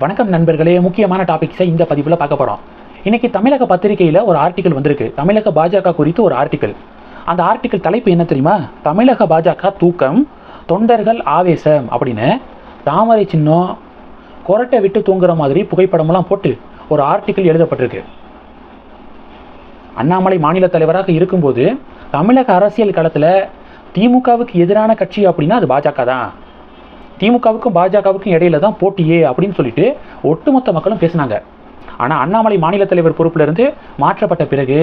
வணக்கம் நண்பர்களே முக்கியமான டாபிக்ஸை இந்த பதிவில் பார்க்க போகிறோம் இன்னைக்கு தமிழக பத்திரிகையில் ஒரு ஆர்டிக்கல் வந்திருக்கு. தமிழக பாஜக குறித்து ஒரு ஆர்டிக்கல் அந்த ஆர்டிக்கல் தலைப்பு என்ன தெரியுமா? தமிழக பாஜக தூக்கம் தொண்டர்கள் ஆவேசம் அப்படின்னு தாமரை சின்னம் கொரட்டை விட்டு தூங்குற மாதிரி புகைப்படமெல்லாம் போட்டு ஒரு ஆர்டிக்கல் எழுதப்பட்டிருக்கு. அண்ணாமலை மாநில தலைவராக இருக்கும்போது தமிழக அரசியல் களத்தில் திமுகவுக்கு எதிரான கட்சி அப்படின்னா அது பாஜக தான். திமுகவுக்கும் பாஜகவுக்கும் இடையில தான் போட்டியே அப்படின்னு சொல்லிட்டு ஒட்டுமொத்த மக்களும் பேசினாங்க. ஆனால் அண்ணாமலை மாநில தலைவர் பொறுப்பிலிருந்து மாற்றப்பட்ட பிறகு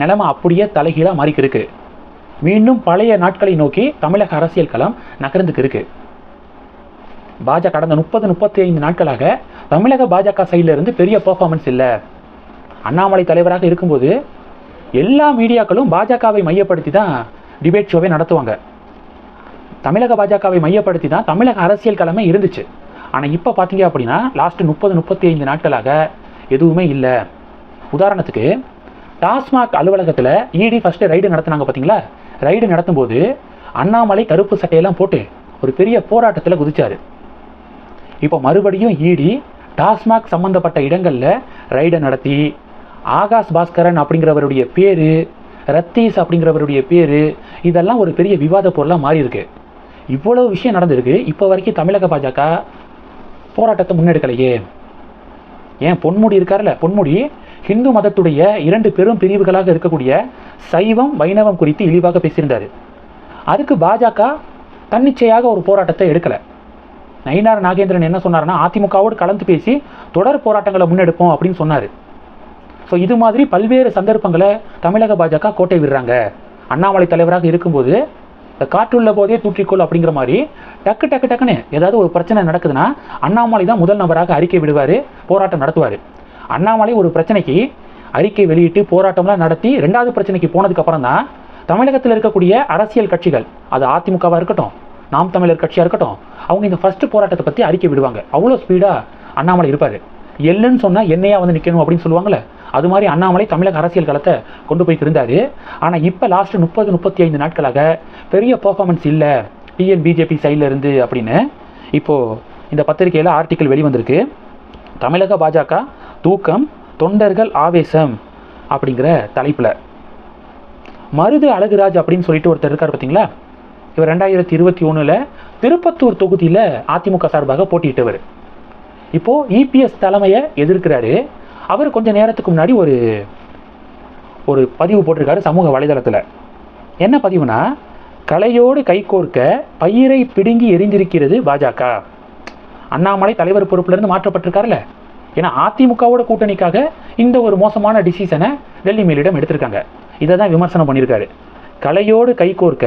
நிலைமை அப்படியே தலைகீழாக மாறிக்கு இருக்கு. மீண்டும் பழைய நாட்களை நோக்கி தமிழக அரசியல் களம் நகர்ந்துக்கு இருக்கு. பாஜக கடந்த முப்பது முப்பத்தி ஐந்து நாட்களாக தமிழக பாஜக சைடில் இருந்து பெரிய பர்ஃபார்மன்ஸ் இல்லை. அண்ணாமலை தலைவராக இருக்கும்போது எல்லா மீடியாக்களும் பாஜகவை மையப்படுத்தி தான் டிபேட் ஷோவே நடத்துவாங்க. தமிழக பாஜகவை மையப்படுத்தி தான் தமிழக அரசியல் கிழமை இருந்துச்சு. ஆனால் இப்போ பார்த்தீங்க அப்படின்னா லாஸ்ட்டு முப்பது முப்பத்தி ஐந்து நாட்களாக எதுவுமே இல்லை. உதாரணத்துக்கு டாஸ்மாக் அலுவலகத்தில் இடி ஃபஸ்ட்டு ரைடு நடத்தினாங்க பார்த்தீங்களா ரைடு நடத்தும்போது அண்ணாமலை கருப்பு சட்டையெல்லாம் போட்டு ஒரு பெரிய போராட்டத்தில் குதிச்சார். இப்போ மறுபடியும் இடி டாஸ்மாக் சம்பந்தப்பட்ட இடங்களில் ரைடை நடத்தி ஆகாஷ் பாஸ்கரன் அப்படிங்கிறவருடைய பேர் ரத்தீஸ் அப்படிங்கிறவருடைய பேர் இதெல்லாம் ஒரு பெரிய விவாத பொருளாக மாறியிருக்கு. இவ்வளவு விஷயம் நடந்திருக்கு. இப்போ வரைக்கும் தமிழக பாஜக போராட்டத்தை முன்னெடுக்கலையே. ஏன்? பொன்முடி இருக்கார்ல பொன்முடி ஹிந்து மதத்துடைய இரண்டு பெரும் பிரிவுகளாக இருக்கக்கூடிய சைவம் வைணவம் குறித்து இழிவாக பேசியிருந்தார். அதுக்கு பாஜக தன்னிச்சையாக ஒரு போராட்டத்தை எடுக்கலை. நயினார் நாகேந்திரன் என்ன சொன்னார்னா அதிமுகவோடு கலந்து பேசி தொடர் போராட்டங்களை முன்னெடுப்போம் அப்படின்னு சொன்னார். ஸோ இது மாதிரி பல்வேறு சந்தர்ப்பங்களை தமிழக பாஜக கோட்டை விடுறாங்க. அண்ணாமலை தலைவராக இருக்கும்போது காற்றுள்ள போதே தூற்றிக்கொள் அப்படிங்கிற மாதிரி டக்கு டக்கு டக்குன்னு ஏதாவது ஒரு பிரச்சனை நடக்குதுன்னா அண்ணாமலை தான் முதல் நபராக அறிக்கை விடுவார் போராட்டம் நடத்துவார். அண்ணாமலை ஒரு பிரச்சனைக்கு அறிக்கை வெளியிட்டு போராட்டம்லாம் நடத்தி ரெண்டாவது பிரச்சனைக்கு போனதுக்கு அப்புறம் தான் தமிழகத்தில் இருக்கக்கூடிய அரசியல் கட்சிகள் அது அதிமுகவாக இருக்கட்டும் நாம் தமிழர் கட்சியாக இருக்கட்டும் அவங்க இந்த ஃபஸ்ட்டு போராட்டத்தை பற்றி அறிக்கை விடுவாங்க. அவ்வளோ ஸ்பீடாக அண்ணாமலை இருப்பார். எல்லுன்னு சொன்னால் என்னையா வந்து நிற்கணும் அப்படின்னு சொல்லுவாங்களே அது மாதிரி அண்ணாமலை தமிழக அரசியல் களத்தை கொண்டு போய் இருந்தார் ஆனால் இப்போ லாஸ்ட் முப்பது முப்பத்தி ஐந்து நாட்களாக பெரிய பர்ஃபார்மன்ஸ் இல்லை. டிஎன் பிஜேபி சைடில் இருந்து அப்படின்னு இப்போது இந்த பத்திரிகையில் ஆர்டிக்கல் வெளிவந்திருக்கு. தமிழக பாஜக தூக்கம் தொண்டர்கள் ஆவேசம் அப்படிங்கிற தலைப்பில். மருது அழகுராஜ் அப்படின்னு சொல்லிட்டு ஒருத்தர் இருக்கார் பார்த்தீங்களா இவர் ரெண்டாயிரத்தி இருபத்தி ஒன்றில் திருப்பத்தூர் தொகுதியில் அதிமுக சார்பாக போட்டியிட்டவர். இப்போது இபிஎஸ் தலைமையை எதிர்க்கிறாரு. அவர் கொஞ்சம் நேரத்துக்கு முன்னாடி ஒரு ஒரு பதிவு போட்டிருக்காரு சமூக வலைதளத்தில். என்ன பதிவுனா கலையோடு கைகோர்க்க பயிரை பிடுங்கி எரிந்திருக்கிறது பாஜக. அண்ணாமலை தலைவர் பொறுப்பிலிருந்து மாற்றப்பட்டிருக்காருல்ல? ஏன்னா அதிமுகவோட கூட்டணிக்காக இந்த ஒரு மோசமான டிசிஷனை டெல்லி மேலிடம் எடுத்திருக்காங்க. இதை தான் விமர்சனம் பண்ணியிருக்காரு. கலையோடு கைகோர்க்க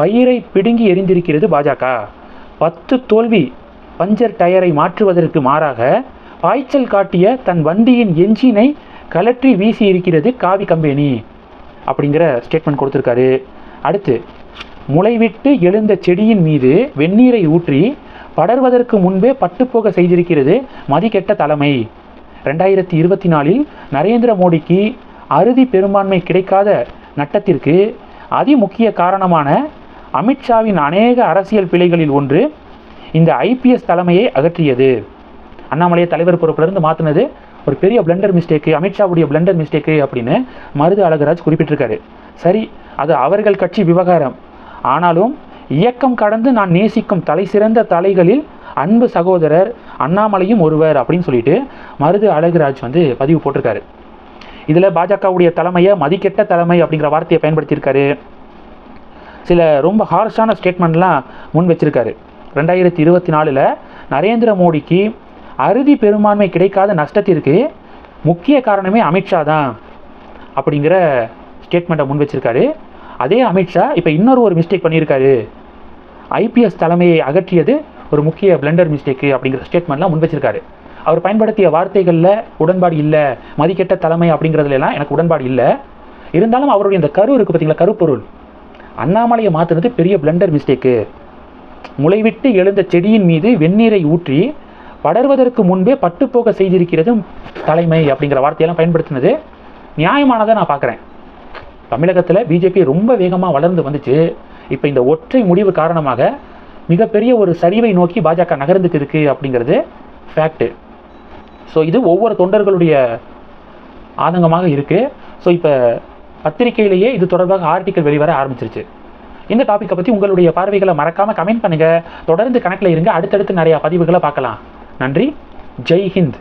பயிரை பிடுங்கி எரிந்திருக்கிறது பாஜக. பத்து தோல்வி பஞ்சர் டயரை மாற்றுவதற்கு மாறாக பாய்ச்சல் காட்டிய தன் வண்டியின் என்ஜினை கலற்றி வீசி இருக்கிறது காவி கம்பெனி. அப்படிங்கிற ஸ்டேட்மெண்ட் கொடுத்துருக்காரு. அடுத்து முளைவிட்டு எழுந்த செடியின் மீது வெந்நீரை ஊற்றி படர்வதற்கு முன்பே பட்டுப்போக செய்திருக்கிறது மதிக்கெட்ட தலைமை. ரெண்டாயிரத்தி இருபத்தி நாலில் நரேந்திர மோடிக்கு அறுதி பெரும்பான்மை கிடைக்காத நட்டத்திற்கு அதிமுக்கிய காரணமான அமித்ஷாவின் அநேக அரசியல் பிழைகளில் ஒன்று இந்த ஐபிஎஸ் தலைமையை அகற்றியது. அண்ணாமலையை தலைவர் பொறுப்பிலிருந்து மாற்றினது ஒரு பெரிய பிளண்டர் மிஸ்டேக்கு அமித்ஷாவுடைய பிளண்டர் மிஸ்டேக்கு அப்படின்னு மருது அழகராஜ் குறிப்பிட்டிருக்காரு. சரி அது அவர்கள் கட்சி விவகாரம். ஆனாலும் இயக்கம் கடந்து நான் நேசிக்கும் தலை சிறந்த தலைகளில் அன்பு சகோதரர் அண்ணாமலையும் ஒருவர் அப்படின்னு சொல்லிட்டு மருது அழகுராஜ் வந்து பதிவு போட்டிருக்காரு. இதில் பாஜகவுடைய தலைமையை மதிக்கெட்ட தலைமை அப்படிங்கிற வார்த்தையை பயன்படுத்தியிருக்காரு. சில ரொம்ப ஹார்ஷான ஸ்டேட்மெண்ட்லாம் முன் வச்சிருக்காரு. ரெண்டாயிரத்தி இருபத்தி நாலில் நரேந்திர மோடிக்கு அறுதி பெரும்பான்மை கிடைக்காத நஷ்டத்திற்கு முக்கிய காரணமே அமித்ஷா தான் அப்படிங்கிற ஸ்டேட்மெண்ட்டை முன் வச்சிருக்காரு. அதே அமித்ஷா இப்போ இன்னொரு ஒரு மிஸ்டேக் பண்ணியிருக்காரு. ஐபிஎஸ் தலைமையை அகற்றியது ஒரு முக்கிய பிளண்டர் மிஸ்டேக்கு அப்படிங்கிற ஸ்டேட்மெண்ட்லாம் முன் வச்சிருக்காரு. அவர் பயன்படுத்திய வார்த்தைகளில் உடன்பாடு இல்லை மதிக்கெட்ட தலைமை அப்படிங்கிறதுலாம் எனக்கு உடன்பாடு இல்லை. இருந்தாலும் அவருடைய இந்த கரு இருக்குது பார்த்தீங்களா கருப்பொருள்? அண்ணாமலையை மாற்றுனது பெரிய பிளண்டர் மிஸ்டேக்கு முளைவிட்டு எழுந்த செடியின் மீது வெந்நீரை ஊற்றி படர்வதற்கு முன்பே பட்டுப்போக செய்திருக்கிறது தலைமை அப்படிங்கிற வார்த்தையெல்லாம் பயன்படுத்தினது. நியாயமானதை நான் பார்க்குறேன். தமிழகத்தில் பிஜேபி ரொம்ப வேகமாக வளர்ந்து வந்துச்சு. இப்போ இந்த ஒற்றை முடிவு காரணமாக மிகப்பெரிய ஒரு சரிவை நோக்கி பாஜக நகர்ந்துக்கு இருக்கு அப்படிங்கிறது ஃபேக்ட்டு ஸோ இது ஒவ்வொரு தொண்டர்களுடைய ஆதங்கமாக இருக்குது ஸோ இப்போ பத்திரிகையிலேயே இது தொடர்பாக ஆர்டிக்கல் வெளிவர ஆரம்பிச்சிருச்சு. இந்த டாப்பிக்கை பற்றி உங்களுடைய பார்வைகளை மறக்காமல் கமெண்ட் பண்ணுங்கள் தொடர்ந்து கணக்கில் இருங்க. அடுத்தடுத்து நிறையா பதிவுகளை பார்க்கலாம். நன்றி. ஜெய் ஹிந்த்.